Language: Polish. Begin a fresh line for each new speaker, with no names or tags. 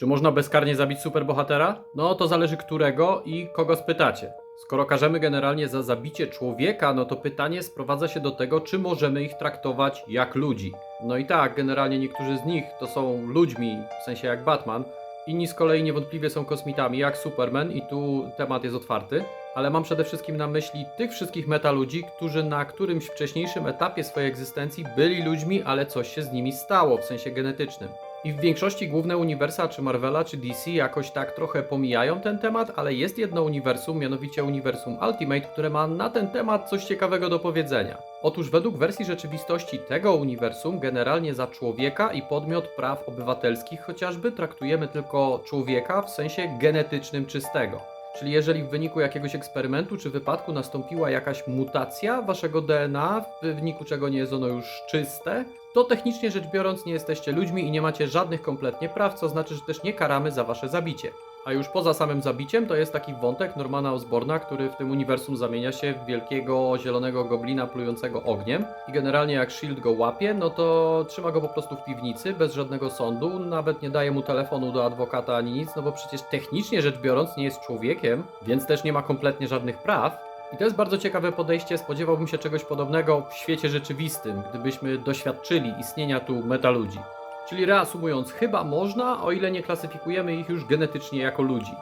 Czy można bezkarnie zabić superbohatera? No to zależy którego i kogo spytacie. Skoro karzemy generalnie za zabicie człowieka, no to pytanie sprowadza się do tego, czy możemy ich traktować jak ludzi. No i tak, generalnie niektórzy z nich to są ludźmi, w sensie jak Batman, inni z kolei niewątpliwie są kosmitami, jak Superman, i tu temat jest otwarty. Ale mam przede wszystkim na myśli tych wszystkich metaludzi, którzy na którymś wcześniejszym etapie swojej egzystencji byli ludźmi, ale coś się z nimi stało w sensie genetycznym. I w większości główne uniwersa, czy Marvela, czy DC jakoś tak trochę pomijają ten temat, ale jest jedno uniwersum, mianowicie uniwersum Ultimate, które ma na ten temat coś ciekawego do powiedzenia. Otóż według wersji rzeczywistości tego uniwersum, generalnie za człowieka i podmiot praw obywatelskich chociażby traktujemy tylko człowieka w sensie genetycznym czystego. Czyli jeżeli w wyniku jakiegoś eksperymentu czy wypadku nastąpiła jakaś mutacja waszego DNA, w wyniku czego nie jest ono już czyste, to technicznie rzecz biorąc nie jesteście ludźmi i nie macie żadnych kompletnie praw, co znaczy, że też nie karamy za wasze zabicie. A już poza samym zabiciem to jest taki wątek Normana Osborna, który w tym uniwersum zamienia się w wielkiego zielonego goblina plującego ogniem i generalnie jak Shield go łapie, no to trzyma go po prostu w piwnicy bez żadnego sądu, nawet nie daje mu telefonu do adwokata ani nic, no bo przecież technicznie rzecz biorąc nie jest człowiekiem, więc też nie ma kompletnie żadnych praw. I to jest bardzo ciekawe podejście. Spodziewałbym się czegoś podobnego w świecie rzeczywistym, gdybyśmy doświadczyli istnienia tu metaludzi. Czyli reasumując, chyba można, o ile nie klasyfikujemy ich już genetycznie jako ludzi.